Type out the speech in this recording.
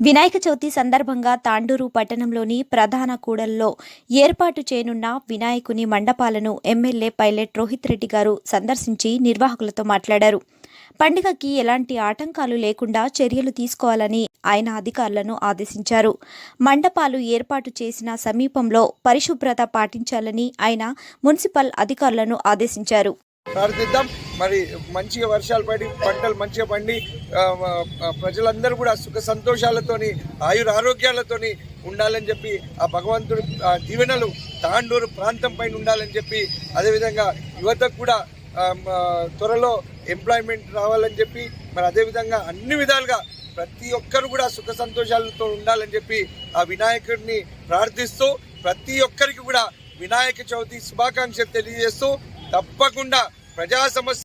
వినాయక చవితి సందర్భంగా తాండూరు పట్టణంలోని ప్రధాన కూడల్లో ఏర్పాటు చేయనున్న వినాయకుని మండపాలను ఎమ్మెల్యే పైలట్ రోహిత్ రెడ్డి గారు సందర్శించి నిర్వాహకులతో మాట్లాడారు. పండుగకి ఎలాంటి ఆటంకాలు లేకుండా చర్యలు తీసుకోవాలని ఆయన అధికారులను ఆదేశించారు. మండపాలు ఏర్పాటు చేసిన సమీపంలో పరిశుభ్రత పాటించాలని ఆయన మున్సిపల్ అధికారులను ఆదేశించారు. మరి మంచిగా వర్షాలు పడి పంటలు మంచిగా పండి ప్రజలందరూ కూడా సుఖ సంతోషాలతోని ఆయుర ఆరోగ్యాలతోని ఉండాలని చెప్పి ఆ భగవంతుడి ఆ, దీవెనలు తాండూరు ప్రాంతం పైన ఉండాలని చెప్పి అదేవిధంగా యువతకు కూడా త్వరలో ఎంప్లాయ్మెంట్ రావాలని చెప్పి మరి అదేవిధంగా అన్ని విధాలుగా ప్రతి ఒక్కరు కూడా సుఖ సంతోషాలతో ఉండాలని చెప్పి ఆ వినాయకుడిని ప్రార్థిస్తూ ప్రతి ఒక్కరికి కూడా వినాయక చవితి శుభాకాంక్షలు తెలియజేస్తూ తప్పకుండా ప్రజా సమస్య